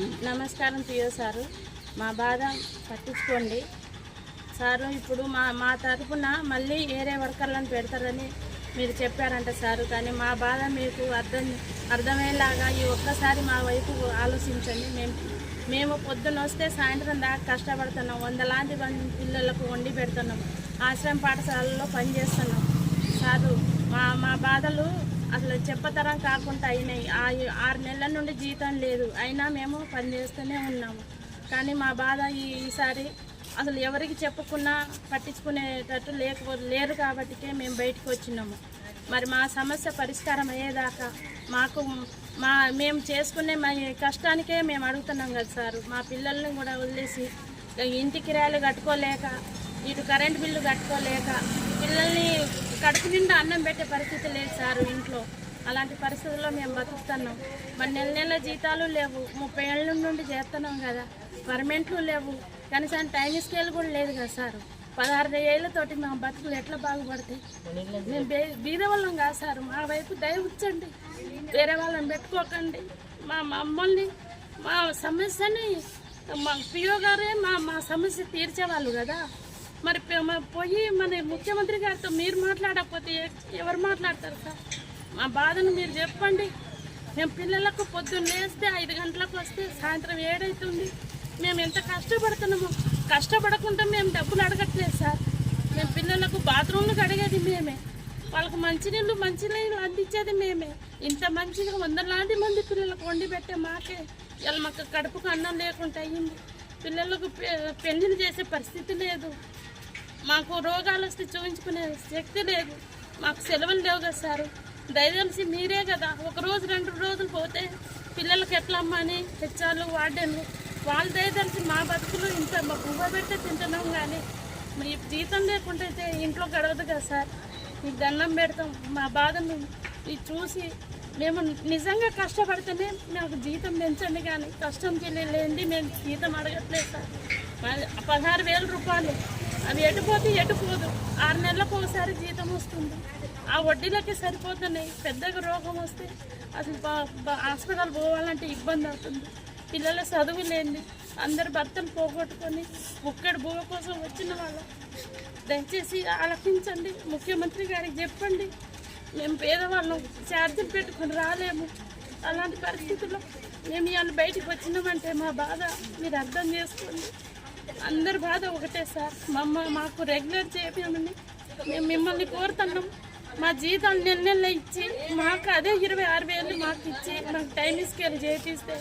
నమస్కారం పియో సారు. మా బాధ పట్టించుకోండి. సారు ఇప్పుడు మా మా తరపున మళ్ళీ వేరే వర్కర్లను పెడతారని మీరు చెప్పారంట సారు. కానీ మా బాధ మీకు అర్థం అర్థమయ్యేలాగా ఈ ఒక్కసారి మా వైపు ఆలోచించండి. మేము మేము పొద్దున్న వస్తే సాయంత్రం దాకా కష్టపడుతున్నాం. వందలాంటి పిల్లలకు వండి పెడుతున్నాం. ఆశ్రమ పాఠశాలలో పనిచేస్తున్నాం. సారు మా మా బాధలు అసలు చెప్పతరం కాకుండా అయినాయి. ఆ ఆరు నెలల నుండి జీతం లేదు. అయినా మేము పని చేస్తూనే ఉన్నాము. కానీ మా బాధ ఈసారి అసలు ఎవరికి చెప్పకుండా పట్టించుకునేటట్టు లేకపో లేరు కాబట్టికే మేము బయటకు వచ్చినాము. మరి మా సమస్య పరిష్కారం అయ్యేదాకా మాకు మా మేము చేసుకునే మా కష్టానికే మేము అడుగుతున్నాం కదా సార్. మా పిల్లల్ని కూడా వదిలేసి ఇంటి కిరాయిలు కట్టుకోలేక ఇటు కరెంట్ బిల్లు కట్టుకోలేక పిల్లల్ని కడుపు నిండా అన్నం పెట్టే పరిస్థితి లేదు సార్ ఇంట్లో. అలాంటి పరిస్థితుల్లో మేము బతుకుతున్నాం. మరి నెల నెల జీతాలు లేవు. ముప్పై ఏళ్ళ నుండి చేస్తున్నాం కదా. పర్మనెంట్లు లేవు. కనీసం టైం స్కేల్ కూడా లేదు కదా సార్. పదహారు ఏళ్ళతోటి మా బతుకులు ఎట్లా బాగుపడతాయి? మేము బే- బీద వాళ్ళం కాదు సార్. మా వైపు దయ వేరే వాళ్ళని పెట్టుకోకండి. మా మమ్మల్ని మా సమస్యని మా పిఓ గారే మా మా సమస్య తీర్చేవాళ్ళు కదా. మరి పోయి మన ముఖ్యమంత్రి గారితో మీరు మాట్లాడకపోతే ఎవరు మాట్లాడతారు సార్? మా బాధను మీరు చెప్పండి. మేము పిల్లలకు పొద్దున్న లేస్తే ఐదు గంటలకు వస్తే సాయంత్రం ఏడవుతుంది మేము ఎంత కష్టపడుతున్నామో కష్టపడకుండా మేము డబ్బులు అడగట్లేదు సార్. మేము పిల్లలకు బాత్రూమ్లు కడిగేది మేమే. వాళ్ళకు మంచినీళ్ళు మంచినీళ్ళు అందించేది మేమే. ఇంత మంచిగా వందలాది మంది పిల్లలకు వండి పెట్టే మాకే ఇలా మాకు కడుపుకు అన్నం లేకుండా అయ్యింది పిల్లలకు పె- పెళ్ళిళ్ళు చేసే పరిస్థితి లేదు. మాకు రోగాలు వస్తే చూపించుకునే శక్తి లేదు. మాకు సెలవులు లేవు కదా సారు. దయచేసి మీరే కదా. ఒక రోజు రెండు రోజులు పోతే పిల్లలకి ఎట్లా అమ్మని హెచ్చాలు వార్డెన్లు వాళ్ళు దయచేసి మా బతుకులు ఇంత మా పువ్వ పెట్టే తింటున్నాం కానీ మీ జీతం లేకుండా అయితే ఇంట్లో గడవదు కదా సార్. మీకు దండం పెడతాం. మా బాధను ఇది చూసి మేము నిజంగా కష్టపడితేనే మాకు జీతం పెంచండి కానీ కష్టం తెలియలేండి మేము జీతం అడగట్లేదు సార్. పదహారు వేల రూపాయలు అది ఎటుపోతే ఎటుపోదు ఆరు నెలలకు ఒకసారి జీతం వస్తుంది. ఆ వడ్డీలకే సరిపోతున్నాయి. పెద్దగా రోగం వస్తే అసలు బా- బా- హాస్పిటల్ పోవాలంటే ఇబ్బంది అవుతుంది. పిల్లల చదువు లేని అందరు భర్తను పోగొట్టుకొని ఒక్కడి భూమ కోసం వచ్చిన వాళ్ళ దయచేసి ఆలకించండి. ముఖ్యమంత్రి గారికి చెప్పండి. మేము పేదవాళ్ళం. ఛార్జీలు పెట్టుకొని రాలేము. అలాంటి పరిస్థితుల్లో మేము ఇవాళ బయటకు వచ్చినామంటే మా బాధ మీరు అర్థం చేసుకోండి. అందరి బాధ ఒకటే సార్. మమ్మ మాకు రెగ్యులర్ చేయమని మేము మిమ్మల్ని కోరుతున్నాం. మా జీతాలు నెల నెల ఇచ్చి మాకు అదే ఇరవై ఆరు వేలు మాకు ఇచ్చి మాకు టైం స్కేల్ చేపిస్తే